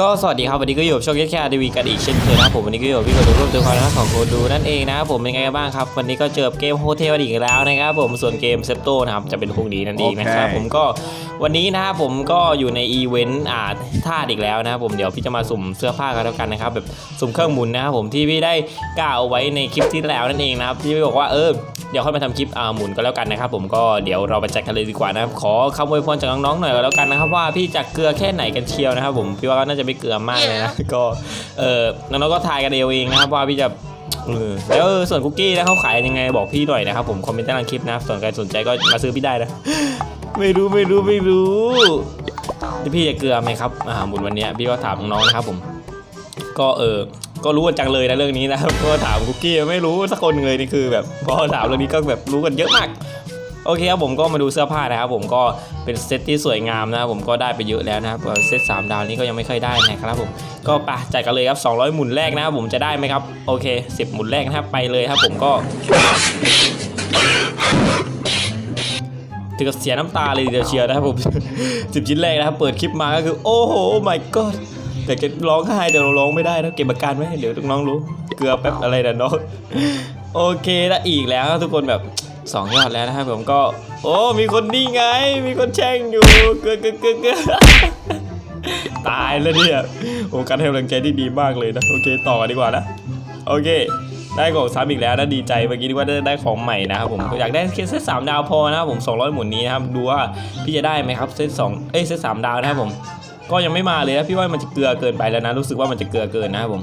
ก็สวัสดีครับวันนี้ก็อยู่กับช่องแค่แค่ทีวีกันอีกเช่นเคยนะครับผมวันนี้ก็อยู่กับพี่กดูร่วมตัวความรักของโคดูนั่นเองนะครับผมเป็นไงกันบ้างครับ วันนี้ก็เจอเกมโฮเทลอีกแล้วนะครับผมส่วนเกมเซปโตนะครับจะเป็นพรุ่งนี้นั่นเองนะครับโอเคผมก็วันนี้นะครับผมก็อยู่ในอีเวนต์อ่าท่าอีกแล้วนะครับผมเดี๋ยวพี่จะมาสุ่มเสื้อผ้ากันแล้วกันนะครับแบบสุ่มเครื่องหมุนนะครับผมที่พี่ได้กล่าวไว้ในคลิปที่แล้วนั่นเองนะครับที่พี่บอกว่าเออเดี๋ยวค่อยมาทำคลิปอ่าหมุนก็แล้วกันนะครับผมก็เดี๋ยวเราไปจัดกันเลยดีกว่านะครับขอคำอวยพรจากน้องๆหน่อยก็แล้วกันนะครับว่าพี่จะเกลือแค่ไหนกันเชียวนะครับผมพี่ว่าก็น่าจะไม่เกลือมากเลยนะก็เออน้องๆก็ทายกันเองนะครับว่าพี่จะแล้วส่วนคุกกี้นะเขาขายยังไงบอกพี่หน่อยนะครับผมคอมเมนต์ใต้ล่างคลิปนะส่วนใครสนใจก็มาซื้อพี่ได้นะ ไม่รู้ไม่รู้ไม่รู้พี่จะเกลือไหมครับอ่าหมุนวันนี้พี่ก็ถามน้องๆนะครับผม ก็เออก็รู้กันจังเลยนะเรื่องนี้นะครับเพราะถามคุกกี้ไม่รู้สักคนเลยนี่คือแบบพอถามเรื่องนี้ก็แบบรู้กันเยอะมากโอเคครับผมก็มาดูเสื้อผ้านะครับผมก็เป็นเซตที่สวยงามนะครับผมก็ได้ไปเยอะแล้วนะครับเอ่อเซตสามดาวนี้ก็ยังไม่ค่อยได้นะครับผมก็ไปจ่ายกันเลยครับ 200 หมุนแรกนะครับผมจะได้ไหมครับ โอเค 10 หมุนแรกนะครับไปเลยครับผมก็ ถึงกับเสียน้ำตาเลยเดียวเชียวนะครับผม10ชิ้นแรกนะครับเปิดคลิปมาก็คือ โอ้โห my god แต่จะร้องไห้แต่เราร้องไม่ได้นะเก็บอาการไว้เดี๋ยวน้องรู้ เกลือแป๊บอะไรนะน้องโอเคล้วอีกแล้วทุกคนแบบสองยอดแล้วนะครับผมก็ โอ้มีคนนี่ไง มีคนแช่งอยู่เกลือเกลือเกลือเกลือตายแล้วเนี่ยโอ้การให้กำลังใจที่ดีมากเลยนะ โอเค ต่อกันดีกว่านะ โอเค ได้ของซ้ำอีกแล้วนะดีใจเมื่อกี้ที่ว่าได้ได้ของใหม่นะครับผมอยากได้แค่เซตสามดาวพอนะครับผม 200 หมุนนี้นะครับดูว่าพี่จะได้ไหมครับเซตสองเอ้ยเซตสามดาวนะครับผม ก็ยังไม่มาเลยนะพี่ว่ามันจะเกลือเกินไปแล้วนะรู้สึกว่ามันจะเกลือเกินนะครับผม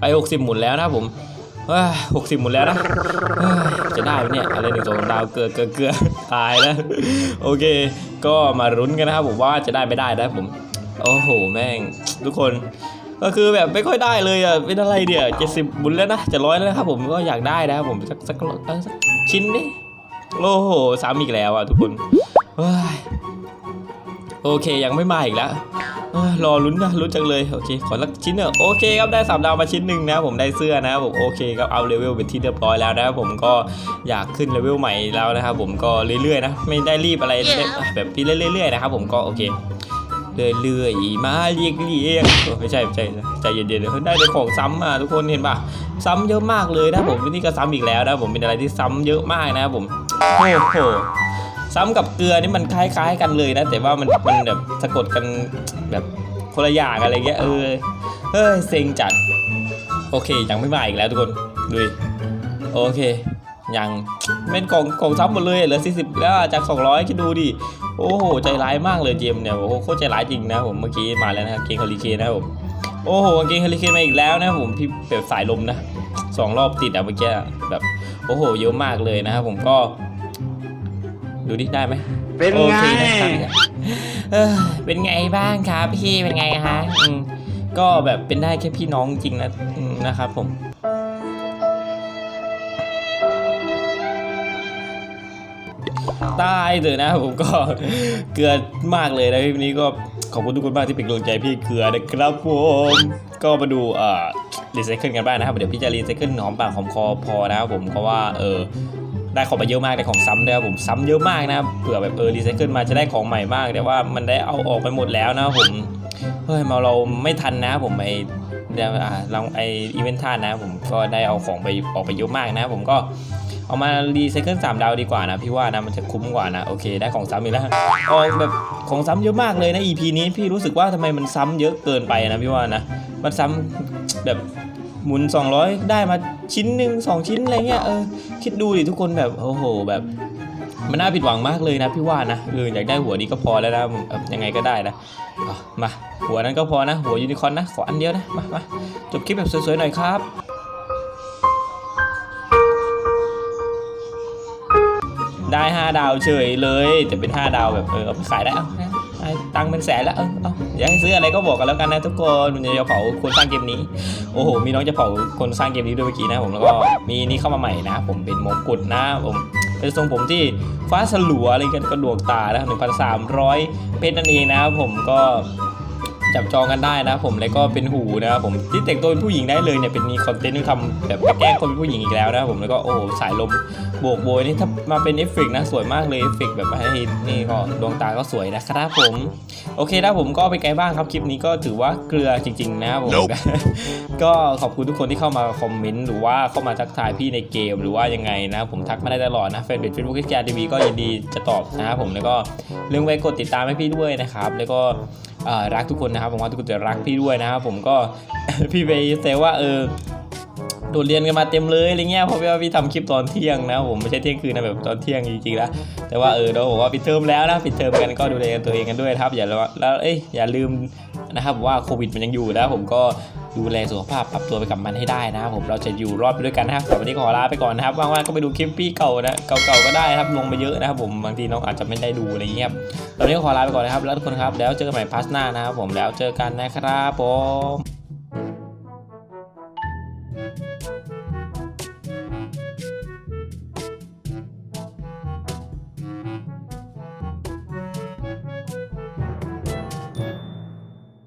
ไป60 หมุนแล้วนะครับผมหกสิบหมุนแล้วนะจะได้ไหมเนี่ยอะไรหนึ่งสองดาวเกลือเกลือเกลือตายแล้วโอเค ก็มารุ้นกันนะครับผมว่าจะได้ไม่ได้นะครับผม โอ้โห แม่ง ทุกคน ก็คือแบบไม่ค่อยได้เลยอะเป็นอะไรเดี๋ยเจ็ดสิบบุญแล้วนะจะร้อยแล้วนะครับผมก็อยากได้นะครับผมสักสักเออสักชิ้นดิโอ้โหซ้ำอีกแล้วอะทุกคนเฮ้ยโอเคยังไม่มาอีกแล้วเอ้ยรอลุ้นนะลุ้นจังเลยโอเคขอสักชิ้นเถอะโอเคครับได้สามดาวมาชิ้นหนึ่งนะครับผมได้เสื้อนะครับผมโอเคครับเอาเลเวลเป็นที่เรียบร้อยแล้วนะครับผมก็อยากขึ้นเลเวลใหม่แล้วนะครับผมก็เรื่อยๆนะไม่ได้รีบอะไรแบบที่เรื่อยๆนะครับผมก็โอเค เรื่อยๆมาเรียกเรียกไม่ใช่ไม่ใช่ใจเย็นๆเดี๋ยได้เป็นของซ้ำอะทุกคนเห็นปะซ้ำเยอะมากเลยนะผมนี่ก็ซ้ำอีกแล้วนะผมเป็นอะไรที่ซ้ำเยอะมากนะครับผมโอ้โหซ้ำกับเกลือนี่มันคล้ายๆกันเลยนะ แต่ว่ามันมันแบบสะกดกันแบบคนละอย่างอะไรเงี้ยเออเฮ้ยเซ็งจัด โอเคยังไม่มาอีกแล้วทุกคนดูโอเคยังเป็นกล่องกล่องซ้ำหมดเลยเหลือ40 แล้วจาก 200คิดดูดิ โอ้โหใจร้ายมากเลยเจมส์เนี่ยโอ้โหโคตรใจร้ายจริงนะผมเมื่อกี้มาแล้วนะครับเกงเฮลิเคนนะครับผมโอ้โหเกงเฮลิเคนมาอีกแล้วนะครับผมพี่แบบสายลมนะสองรอบติดอะเมื่อกี้แบบโอ้โหเยอะมากเลยนะครับผมก็ ดูดิได้ไหมเป็นโอไงเคนะครับเออเป็นไงบ้างครับพี่เป็นไงฮะอืมก็แบบเป็นได้แค่พี่น้องจริงนะอืมนะครับผม ตายเลยนะผมก็เกลือมากเลยนะพี่วันนี้ก็ขอบคุณทุกคนมากที่เป็นกำลังใจพี่เกลือนะครับผมก็มาดูเอ่อรีไซเคิลกันบ้างนะครับเดี๋ยวพี่จะรีไซเคิลหอมปากหอมคอพอนะครับผมเพราะว่าเออได้ของมาเยอะมากได้ของซ้ำด้วยครับผมซ้ำเยอะมากนะเผื่อแบบเออรีไซเคิลมาจะได้ของใหม่มากแต่ว่ามันได้เอาออกไปหมดแล้วนะครับผมเฮ้ยมาเราไม่ทันนะผมไอเดี๋ยวอ่าเราไออีเวนต์ท่านนะผมก็ได้เอาของไปออกไปเยอะมากนะผมก็ เอามารีไซเคิลสามดาวดีกว่านะพี่ว่านะมันจะคุ้มกว่านะโอเคได้ของซ้ำอีกแล้วออกแบบของซ้ำเยอะมากเลยนะ EP นี้พี่รู้สึกว่าทำไมมันซ้ำเยอะเกินไปนะพี่ว่านะมันซ้ำแบบหมุน 200 ได้มาชิ้นหนึ่งสองชิ้นอะไรเงี้ยเออคิดดูดิทุกคนแบบโอ้โหแบบมันน่าผิดหวังมากเลยนะพี่ว่านะเอออยากได้หัวนี้ก็พอแล้วนะแบบยังไงก็ได้นะมาหัวนั้นก็พอนะ หัวยูนิคอนนะขออันเดียวนะมามาจบคลิปแบบสวยๆหน่อยครับ ได้ 5 ดาวเฉยเลย แต่เป็น 5 ดาวแบบเออขายได้เอานะเอาตังเป็นแสนแล้ว เออเอาอยากให้ซื้ออะไรก็บอกกันแล้วกันนะทุกคนมันจะเผาคนสร้างเกมนี้ โอ้โห มีน้องจะเผาคนสร้างเกมนี้ด้วยเมื่อกี้นะผมแล้วก็มีนี่เข้ามาใหม่นะ ผมเป็นมงกุฎนะผมเป็นทรงผมที่ฟ้าสลัวอะไรกันก็ดวงตานะหนึ่งพันสามร้อยเพชรนั่นเองนะครับผมก็ จับจองกันได้นะผมแล้วก็เป็นหูนะครับผมที่แต่งตัวเป็นผู้หญิงได้เลยเนี่ยเป็นมีคอนเทนต์ที่ทำแบบแกล้งคนเป็นผู้หญิงอีกแล้วนะครับผมแล้วก็โอ้โหสายลมโบกโบยนี่ถ้ามาเป็นเอฟเฟกนะสวยมากเลยเอฟเฟกแบบให้นี่ก็ดวงตาก็สวยนะครับผม โอเคนะผมก็เป็นไงบ้างครับคลิปนี้ก็ถือว่าเกลือจริง ๆ นะครับผมก็ขอบคุณทุกคนที่เข้ามาคอมเมนต์หรือว่าเข้ามาทักทายพี่ในเกมหรือว่ายังไงนะผมทักมาได้ตลอดนะแฟนเพจเฟซบุ๊กแกทีวีก็ยินดีจะตอบนะครับผมแล้วก็เรื่องไว้กดติดตามให้พี่ด้วยนะครับแล้วก็เอ่อรักทุกคนนะครับผมว่าทุกคนจะรักพี่ด้วยนะครับผมก็พี่ไปเซลว่าเออ โดดเรียนกันมาเต็มเลยอะไรเงี้ยเพราะว่าพี่ทำคลิปตอนเที่ยงนะผมไม่ใช่เที่ยงคืนนะแบบตอนเที่ยงจริงๆแล้วแต่ว่าเออเราบอกว่าปิดเทอมแล้วนะปิดเทอมกันก็ดูแลตัวเองกันด้วยครับอย่าแล้วแล้วเอ้ยอย่าลืมนะครับว่าโควิดมันยังอยู่นะผมก็ดูแลสุขภาพปรับตัวไปกับมันให้ได้นะครับผมเราจะอยู่รอดไปด้วยกันนะครับสำหรับวันนี้ขอลาไปก่อนนะครับว่างๆก็ไปดูคลิปพี่เก่านะเก่าๆก็ได้ครับลงมาเยอะนะครับผมบางทีน้องอาจจะไม่ได้ดูอะไรเงี้ยครับตอนนี้ขอลาไปก่อนนะครับแล้วทุกคนครับแล้วเจอกันใหม่พาสหน้านะครับผมแล้วเจอกันนะครับผม Música